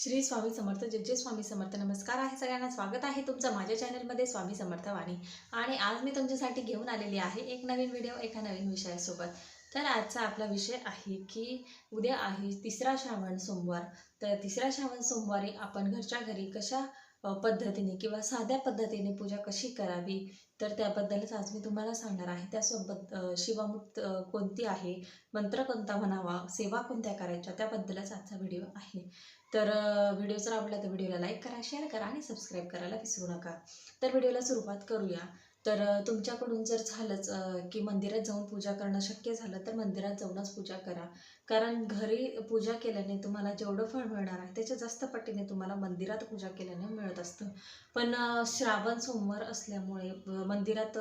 श्री स्वामी समर्थ जय स्वामी समर्थ. नमस्कार आहे सगळ्यांना. स्वागत आहे तुमचं माझ्या चॅनलमध्ये स्वामी समर्थ वाणी आणि आज मी तुमच्यासाठी घेऊन आलेली आहे एक नवीन व्हिडिओ एका नवीन विषयासोबत. तर आजचा आपला विषय आहे की उद्या आहे तिसरा श्रावण सोमवार. तर तिसऱ्या श्रावण सोमवारी आपण घरच्या घरी कशा पद्धतीने किंवा साध्या पद्धतीने पूजा कशी करावी तर त्याबद्दलच आज मी तुम्हाला सांगणार आहे. त्यासोबत शिवामुक्त कोणती आहे मंत्र कोणता म्हणावा सेवा कोणत्या करायच्या त्याबद्दलच आजचा व्हिडिओ आहे. तर व्हिडिओ जर आवडला तर व्हिडिओला लाईक करा शेअर करा आणि सबस्क्राईब करायला विसरू नका. तर व्हिडिओला सुरुवात करूया. तर तुमच्याकडून जर झालंच की मंदिरात जाऊन पूजा करणं शक्य झालं तर मंदिरात जाऊनच पूजा करा. कारण घरी पूजा केल्याने तुम्हाला जेवढं फळ मिळणार आहे त्याच्या जास्त पटीने तुम्हाला मंदिरात पूजा केल्याने मिळत असतं. पण श्रावण सोमवार असल्यामुळे मंदिरात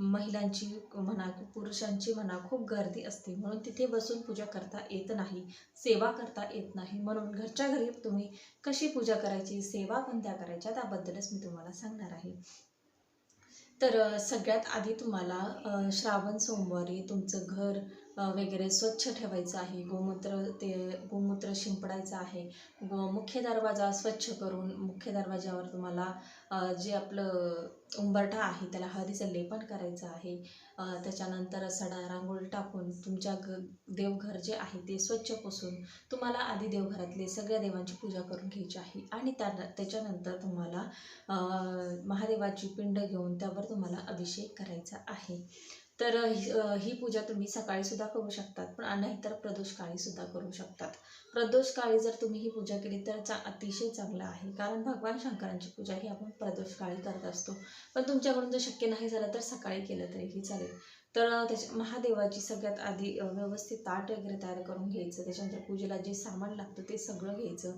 महिलांची म्हणा पुरुषांची म्हणा खूप गर्दी असते. म्हणून तिथे बसून पूजा करता येत नाही सेवा करता येत नाही. म्हणून घरच्या घरी तुम्ही कशी पूजा करायची सेवा कोणत्या करायच्या त्याबद्दलच मी तुम्हाला सांगणार आहे. तर सगळ्यात आधी तुम्हाला श्रावण सोमवारी तुमचं घर वगैरे स्वच्छ ठेवायचं आहे. गोमूत्र ते गोमूत्र शिंपडायचं आहे. व मुख्य दरवाजा स्वच्छ करून मुख्य दरवाजावर तुम्हाला जे आपलं उंबरठा आहे त्याला हळदीचं लेपन करायचं आहे. त्याच्यानंतर सडा रांगोळी टाकून तुमच्या ग देवघर जे आहे ते स्वच्छ पुसून तुम्हाला आधी देवघरातले सगळ्या देवांची पूजा करून घ्यायची आहे. आणि त्या त्याच्यानंतर तुम्हाला महादेवाची पिंड घेऊन त्यावर तुम्हाला अभिषेक करायचा आहे. तर ही पूजा तुम्ही सकाळी सुद्धा करू शकतात पण नाहीतर प्रदोष काळी सुद्धा करू शकतात. प्रदोष काळी जर तुम्ही ही पूजा केली तर चा अतिशय चांगला आहे कारण भगवान शंकरांची पूजा ही आपण प्रदोष काळी करत असतो. पण तुमच्याकडून जर शक्य नाही झालं तर सकाळी केलं तरीही चालेल. तर त्याच्या महादेवाची सगळ्यात आधी व्यवस्थित ताट वगैरे तयार करून घ्यायचं. त्याच्यानंतर पूजेला जे सामान लागतं ते सगळं घ्यायचं.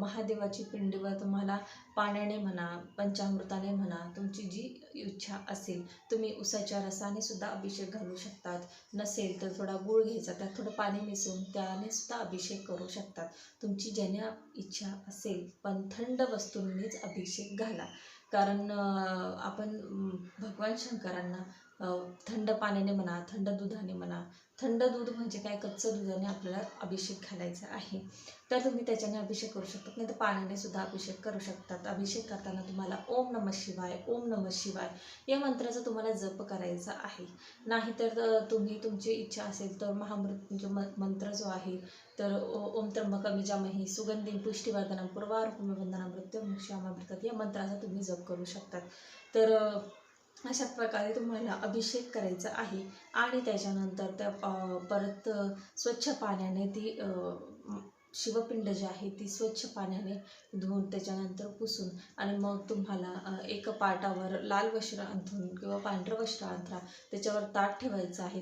महादेवाची पिंडीवर तुम्हाला पाण्याने म्हणा पंचामृताने म्हणा तुमची जी इच्छा असेल तुम्ही उसाच्या रसाने सुद्धा अभिषेक घालू शकतात. नसेल तर थोडा गूळ घ्यायचा त्यात थोडं पाणी मिसळून त्याने सुद्धा अभिषेक करू शकतात. तुमची ज्याने इच्छा असेल पण थंड वस्तूंनीच अभिषेक घाला. कारण आपण भगवान शंकरांना थंड पाण्याने म्हणा थंड दुधाने म्हणा थंड दूध म्हणजे काय? कच्चं दुधाने आपल्याला अभिषेक घालायचा आहे. तर तुम्ही त्याच्याने अभिषेक करू शकतात नाही तर पाण्याने सुद्धा अभिषेक करू शकतात. अभिषेक करताना तुम्हाला ओम नम शिवाय ओम नम शिवाय या मंत्राचा तुम्हाला जप करायचा आहे. नाहीतर तुम्ही तुमची इच्छा असेल तर महामृत्यूंजय म्हणजे म मंत्र जो आहे तर ओ- ओम त्र्यंबकम जामही सुगंधी पुष्टीवर्धनम पूर्वारुकुमवंदनम मृत्युमुक्षामृतात या मंत्राचा तुम्ही जप करू शकतात. तर अशा प्रकारे तुम्हाला अभिषेक करायचा आहे आणि त्याच्यानंतर त्या परत स्वच्छ पाण्याने ती शिवपिंड जी आहे ती स्वच्छ पाण्याने धुवून त्याच्यानंतर पुसून आणि मग तुम्हाला एका एक पाटावर लाल वस्त्र अंथरून किंवा पांढरं वस्त्र अंथरा त्याच्यावर ताट ठेवायचं आहे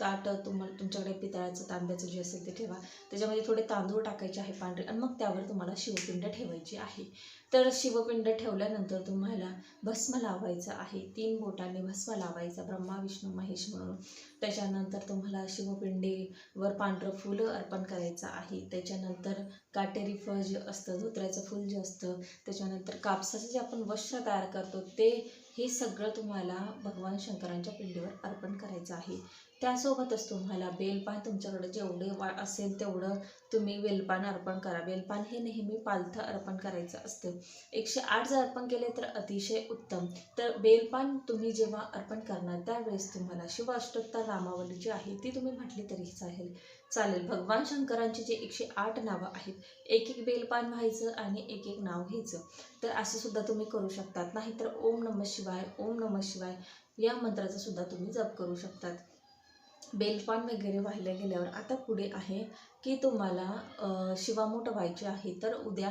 ताट तुम्हाला तुमच्याकडे पितळाचं तांब्याचं जे असेल ते ठेवा. त्याच्यामध्ये थोडे तांदूळ टाकायचे आहे पांढरे आणि मग त्यावर तुम्हाला शिवपिंड ठेवायची आहे. तर शिवपिंड ठेवल्यानंतर तुम्हाला भस्म लावायचं आहे. तीन बोटांनी भस्म लावायचा ब्रह्मा विष्णू महेश म्हणून. त्याच्यानंतर तुम्हाला शिवपिंडीवर पांढरं फुलं अर्पण करायचं आहे. त्याच्यानंतर काटेरी फळ जे असतं धोत्र्याचं फूल जे असतं त्याच्यानंतर कापसाचं जे आपण वस्त्र तयार करतो ते हे सगळं तुम्हाला भगवान शंकरांच्या पिंडीवर अर्पण करायचं आहे. त्यासोबतच तुम्हाला बेलपान तुमच्याकडे जेवढे वा असेल तेवढं तुम्ही वेलपान अर्पण करा. वेलपान हे नेहमी पालथं अर्पण करायचं असतं. एकशे आठ जर अर्पण केले तर अतिशय उत्तम. तर बेलपान तुम्ही जेव्हा अर्पण करणार त्यावेळेस तुम्हाला शिव अष्टोत्तर नामावली जी आहे ती तुम्ही म्हटली तरी चालेल. चालेल. भगवान शंकरांची जे एकशे आठ नावं आहेत एक एक बेलपान व्हायचं आणि एक एक नाव घ्यायचं. तर असं सुद्धा तुम्ही करू शकतात. नाहीतर ओम नम शिवाय ओम नम शिवाय या मंत्राचा सुद्धा तुम्ही जप करू शकतात. बेलपान वगैरे वाहिल्या गेल्यावर आता पुढे आहे की तुम्हाला शिवामूठ व्हायची आहे तर उद्या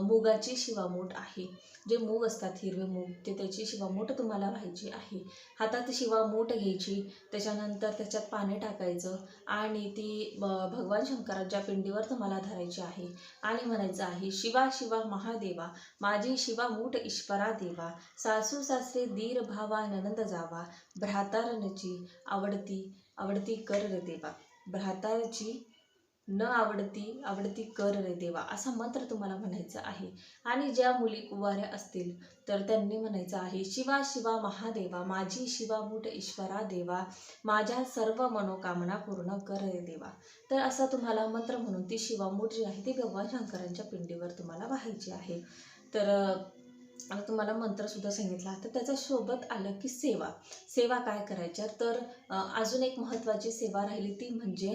मुगाची शिवामूठ आहे. जे मूग असतात हिरवे मूग ते त्याची शिवामूठ तुम्हाला व्हायची आहे. हातात शिवामूठ घ्यायची त्याच्यानंतर त्याच्यात पाणी टाकायचं आणि ती भगवान शंकराच्या पिंडीवर तुम्हाला धरायची आहे आणि म्हणायचं आहे शिवा शिवा महादेवा माझी शिवामूठ ईश्वरा देवा सासू सासरे दीर भावा ननंद जावा भ्रातारणची आवडती आवडती कर देवा भ्रातारची न आवडती आवडती कर रे देवा असा मंत्र तुम्हाला म्हणायचा आहे. आणि ज्या मुली कुवाऱ्या असतील तर त्यांनी म्हणायचं आहे शिवा शिवा महादेवा माझी शिवामूठ ईश्वरा देवा माझ्या सर्व मनोकामना पूर्ण कर रे देवा. तर असा तुम्हाला मंत्र म्हणून ती शिवामूठ जी आहे ती भगवान शंकरांच्या पिंडीवर तुम्हाला व्हायची आहे. तर आता तुम्हाला मंत्रसुद्धा सांगितला. तर त्याच्यासोबत आलं की सेवा. सेवा काय करायच्या? तर अजून एक महत्त्वाची सेवा राहिली ती म्हणजे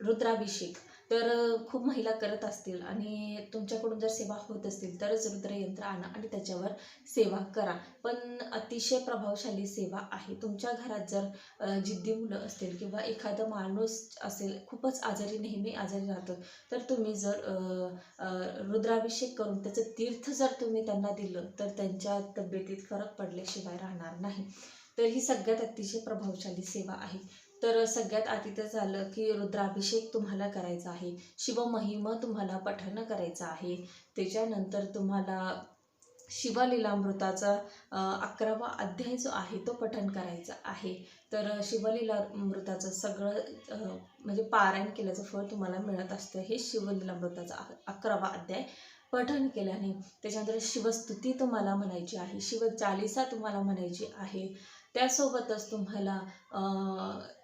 रुद्राभिषेक. तर खूप महिला करत असतील आणि तुमच्याकडून जर सेवा होत असतील तरच रुद्रयंत्र आणा आणि त्याच्यावर सेवा करा. पण अतिशय प्रभावशाली सेवा आहे. तुमच्या घरात जर जिद्दी मुलं असतील किंवा एखादं माणूस असेल खूपच आजारी नेहमी आजारी राहतो तर तुम्ही जर रुद्राभिषेक करून त्याचं तीर्थ जर तुम्ही त्यांना दिलं तर त्यांच्या तब्येतीत फरक पडल्याशिवाय राहणार नाही. तर ही सगळ्यात अतिशय प्रभावशाली सेवा आहे. तर सगळ्यात आधी तर झालं की रुद्राभिषेक तुम्हाला करायचा आहे. शिवमहिम तुम्हाला पठण करायचं आहे. त्याच्यानंतर तुम्हाला शिवलीलामृताचा अकरावा अध्याय जो आहे तो पठण करायचा आहे. तर शिवलीलामृताचं सगळं म्हणजे पारायण केल्याचं फळ तुम्हाला मिळत असतं. हे शिवलीलामृताचा अकरावा अध्याय पठण केल्याने. त्याच्यानंतर शिवस्तुती तुम्हाला म्हणायची आहे. शिवचालिसा तुम्हाला म्हणायची आहे. त्यासोबतच तुम्हाला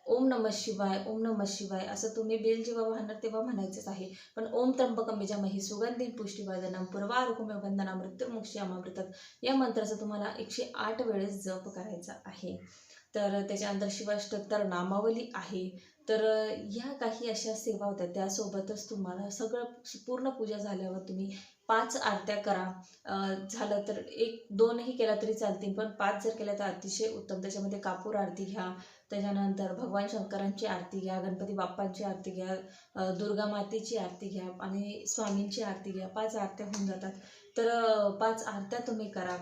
ओम नम शिवाय ओम नम शिवाय असं तुम्ही बेल जेव्हा वाहणार तेव्हा म्हणायचंच आहे. पण ओम त्र्यंबकमेजा मही सुगंधी पुष्टीवादनम पूर्वारुकुम वंदना मृत्युमुक्षयामामृतात या मंत्राचा तुम्हाला एकशे आठ वेळेस जप करायचा आहे. तर त्याच्यानंतर शिवाष्टोत्तर नामावली आहे. तर ह्या काही अशा सेवा होत्या. त्यासोबतच तुम्हाला सगळं पूर्ण पूजा झाल्यावर तुम्ही पाच आरत्या करा. झालं तर एक दोनही केला तरी चालतील पण पाच जर केल्या तर अतिशय उत्तम. त्याच्यामध्ये कापूर आरती घ्या. त्याच्यानंतर भगवान शंकरांची आरती घ्या गणपती बाप्पांची आरती घ्या दुर्गा मातेची आरती घ्या आणि स्वामींची आरती घ्या. पाच आरत्या होऊन जातात. तर पाच आरत्या तुम्ही करा.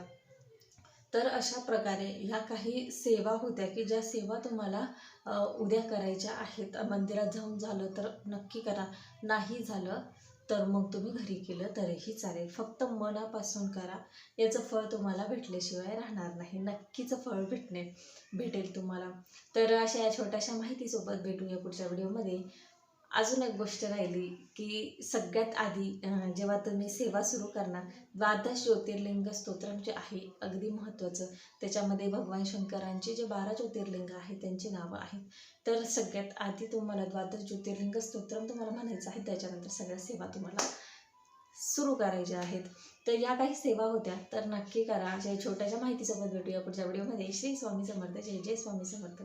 तर अशा प्रकारे ह्या काही सेवा होत्या की ज्या सेवा तुम्हाला उद्या करायच्या आहेत. मंदिरात जाऊन झालं तर नक्की करा. नाही झालं तर मग तुम्ही घरी केलं तरीही चालेल. फक्त मनापासून करा. याचं फळ तुम्हाला भेटल्याशिवाय राहणार नाही. नक्कीच फळ भेटणे भेटेल तुम्हाला. तर अशा या छोट्याशा माहितीसोबत भेटूया पुढच्या व्हिडिओमध्ये. अजून एक गोष्ट राहिली की सगळ्यात आधी जेव्हा तुम्ही सेवा सुरू करणार द्वादश ज्योतिर्लिंग स्तोत्रम जे आहे अगदी महत्त्वाचं. त्याच्यामध्ये भगवान शंकरांचे जे बारा ज्योतिर्लिंग आहेत त्यांची नावं आहेत. तर सगळ्यात आधी तुम्हाला द्वादश ज्योतिर्लिंग स्तोत्रम तुम्हाला म्हणायचं आहे त्याच्यानंतर सगळ्या सेवा तुम्हाला सुरू करायच्या आहेत. तर या काही सेवा होत्या तर नक्की करा. अशा छोट्याशा माहितीसोबत भेटूया पुढच्या व्हिडिओमध्ये. श्री स्वामी समर्थ. जय जय स्वामी समर्थ.